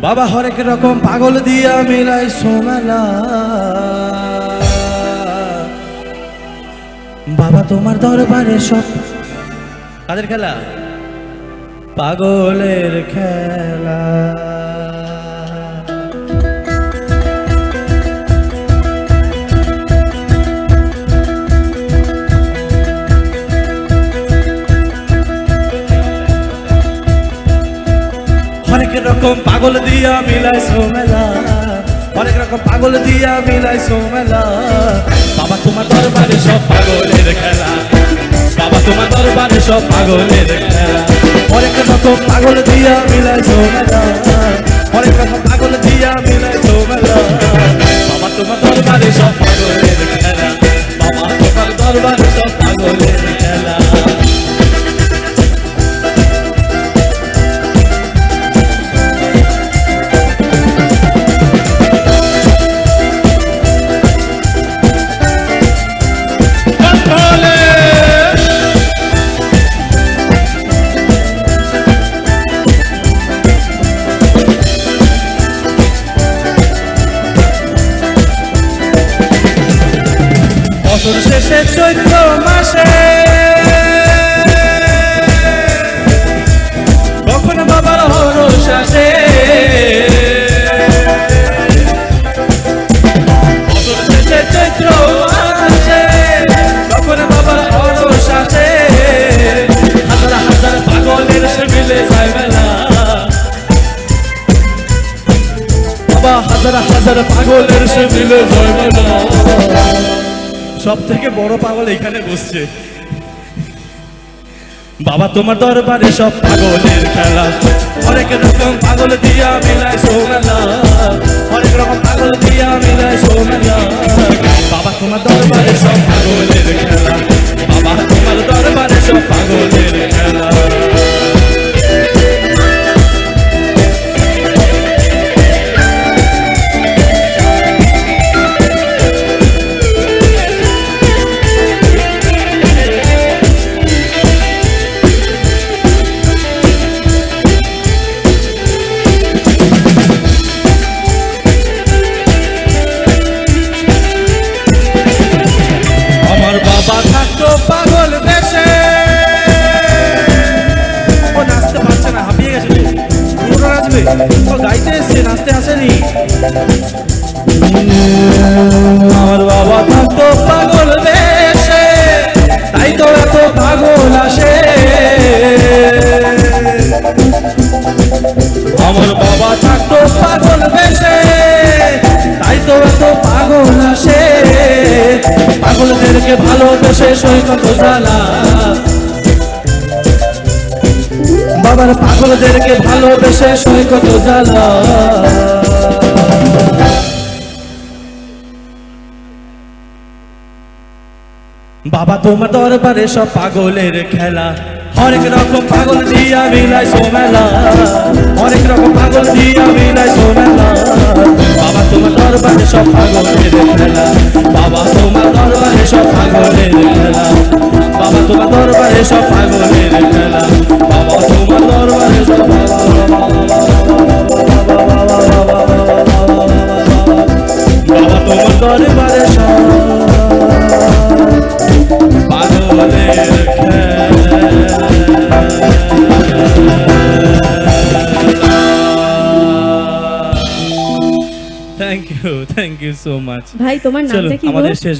বাবা হরেক রকম পাগল দিয়া মিলাই সোমেলা বাবা তোমার দরবারে সব কাদের খেলা? পাগলের খেলা। রকম পাগল দিয়া মিলাই সোমেলা। অনেক রকম পাগল দিয়া মিলাই সোমেলা। বাবা, তোমার দরবারে সব পাগলের খেলা। বাবা, তোমার দরবারে সব পাগলের খেলা। অনেক রকম পাগল দিয়া মিলাই সোমেলা। অনেক রকম পাগল দিয়া মিলাই সোমেলা। বাবা, তোমার দরবারে সব পাগলের খেলা। বাবা, তোমার দরবারে সব পাগলের বছর শেষে চৈত্র মাসে। কখন বাবার হরস আসে? বছর শেষে চৈত্র মাসে কখন বাবার হরস আসে? হাজার হাজার পাগলের সে মিলে যায় মেলা। বাবা, হাজার হাজার পাগলের সে মিলে যায় মেলা। সব থেকে বড় পাগল এখানে বসছে। বাবা, তোমার দরবারে সব পাগলের খেলা। অনেক রকম পাগল দিয়া মেলায় সোমেলা অনেক রকম গাইতে এসছে আসেনি। আমার বাবা থাকতো পাগল দেশে তাই তো এত পাগল আসে। আমার বাবা থাকতো পাগল বেশে, তাই তো এত পাগল আসে। পাগলদেরকে ভালোবেসে সৈকত জ্বালা বাবার পাগলদেরকে ভালোবেসে সৈকত জ্বালা। বাবা, তোমার দরবারে সব পাগলের খেলা। অনেক রকম পাগল দিয়া মিলাই সোমেলা। অনেক রকম পাগল দিয়া মিলাই সোমেলা। বাবা, তোমার দরবারে সব পাগলের খেলা। বাবা থ্যাংক ইউ সো মাচ ভাই তোমার নামটা কি? আমাদের শেষ